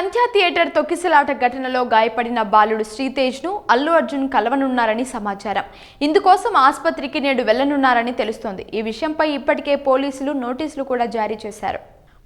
సంధ్యా theatre తొక్కిసలాట ఘటనలో గాయపడిన బాలుడు శ్రీతేజ్ను అల్లు అర్జున్ కలవనున్నారని సమాచారం. ఇందుకోసం ఆసుపత్రికి నేడు వెళ్ళనున్నారని తెలుస్తోంది. ఈ విషయంపై ఇప్పటికే పోలీసులు నోటీసులు కూడా జారీ చేశారు.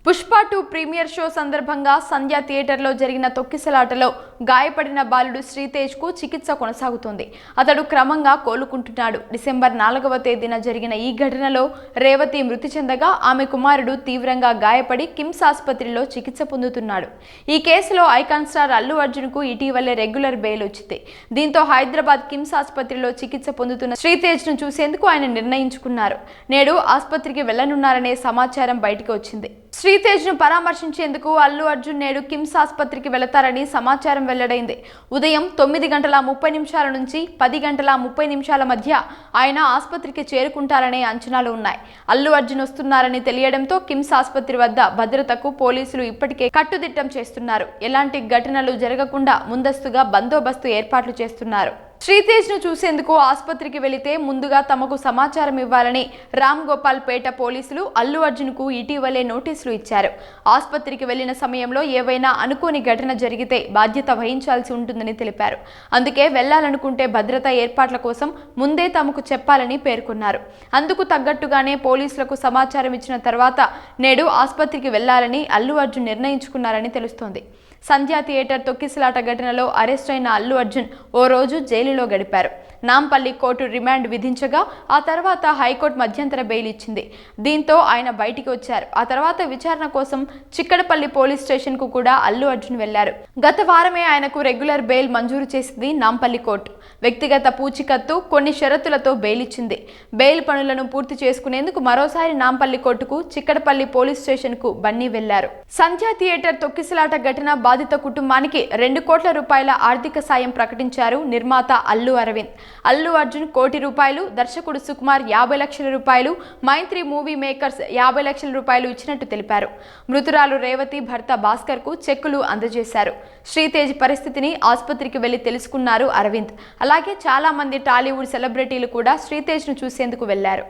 పుష్ప టూ ప్రీమియర్ షో సందర్భంగా సంధ్యా థియేటర్లో జరిగిన తొక్కిసలాటలో గాయపడిన బాలుడు శ్రీతేజ్కు చికిత్స కొనసాగుతుంది. అతడు క్రమంగా కోలుకుంటున్నాడు. డిసెంబర్ నాలుగవ తేదీన జరిగిన ఈ ఘటనలో రేవతి మృతి చెందగా ఆమె కుమారుడు తీవ్రంగా గాయపడి కిమ్స్ ఆసుపత్రిలో చికిత్స పొందుతున్నాడు. ఈ కేసులో ఐకాన్ స్టార్ అల్లు అర్జున్కు ఇటీవలే రెగ్యులర్ బెయిల్ వచ్చింది. దీంతో హైదరాబాద్ కిమ్స్ ఆసుపత్రిలో చికిత్స పొందుతున్న శ్రీతేజ్ను చూసేందుకు ఆయన నిర్ణయించుకున్నారు. నేడు ఆసుపత్రికి వెళ్ళనున్నారనే సమాచారం బయటకు వచ్చింది. శ్రీతేజ్ను పరామర్శించేందుకు అల్లు అర్జున్ నేడు కిమ్స్ ఆసుపత్రికి వెళతారని సమాచారం వెల్లడైంది. ఉదయం తొమ్మిది గంటల ముప్పై నిమిషాల నుంచి పది గంటల ముప్పై నిమిషాల మధ్య ఆయన ఆసుపత్రికి చేరుకుంటారనే అంచనాలు ఉన్నాయి. అల్లు అర్జున్ వస్తున్నారని తెలియడంతో కిమ్స్ ఆసుపత్రి వద్ద భద్రతకు పోలీసులు ఇప్పటికే కట్టుదిట్టం చేస్తున్నారు. ఎలాంటి ఘటనలు జరగకుండా ముందస్తుగా బందోబస్తు ఏర్పాట్లు చేస్తున్నారు. శ్రీతేజ్ను చూసేందుకు ఆసుపత్రికి వెళితే ముందుగా తమకు సమాచారం ఇవ్వాలని రామ్ గోపాల్ పేట పోలీసులు అల్లు అర్జున్కు ఇటీవలే నోటీసులు ఇచ్చారు. ఆసుపత్రికి వెళ్ళిన సమయంలో ఏవైనా అనుకోని ఘటన జరిగితే బాధ్యత వహించాల్సి ఉంటుందని తెలిపారు. అందుకే వెళ్ళాలనుకుంటే భద్రతా ఏర్పాట్ల కోసం ముందే తమకు చెప్పాలని పేర్కొన్నారు. అందుకు తగ్గట్టుగానే పోలీసులకు సమాచారం ఇచ్చిన తర్వాత నేడు ఆసుపత్రికి వెళ్ళాలని అల్లు అర్జున్ నిర్ణయించుకున్నారని తెలుస్తోంది. సంధ్యా థియేటర్ తొక్కిసలాట ఘటనలో అరెస్ట్ అయిన అల్లు అర్జున్ ఓ రోజు జైలులో గడిపారు. నాంపల్లి కోర్టు రిమాండ్ విధించగా ఆ తర్వాత హైకోర్టు మధ్యంతర బెయిల్ ఇచ్చింది. దీంతో ఆయన బయటికి వచ్చారు. ఆ తర్వాత విచారణ కోసం చిక్కడపల్లి పోలీస్ స్టేషన్కు కూడా అల్లు అర్జున్ వెళ్ళారు గత వారమే ఆయనకు రెగ్యులర్ బెయిల్ మంజూరు చేసింది నాంపల్లి కోర్టు. వ్యక్తిగత పూచికత్తు కొన్ని షరతులతో బెయిలిచ్చింది. బెయిల్ పనులను పూర్తి చేసుకునేందుకు మరోసారి నాంపల్లి కోర్టుకు చిక్కడపల్లి పోలీస్ స్టేషన్కు బన్నీ వెళ్ళారు. సంధ్యా థియేటర్ తొక్కిసలాట ఘటన బాధిత కుటుంబానికి రెండు కోట్ల రూపాయల ఆర్థిక సాయం ప్రకటించారు నిర్మాత అల్లు అరవింద్. అల్లు అర్జున్ కోటి రూపాయలు దర్శకుడు సుకుమార్ యాభై లక్షల రూపాయలు మైత్రి మూవీ మేకర్స్ యాభై లక్షల రూపాయలు ఇచ్చినట్టు తెలిపారు. మృతురాలు రేవతి భర్త భాస్కర్కు చెక్కులు అందజేశారు. శ్రీతేజ్ పరిస్థితిని ఆసుపత్రికి వెళ్ళి తెలుసుకున్నారు అరవింద్. అలాగే చాలా మంది టాలీవుడ్ సెలబ్రిటీలు కూడా శ్రీతేజ్ను చూసేందుకు వెళ్ళారు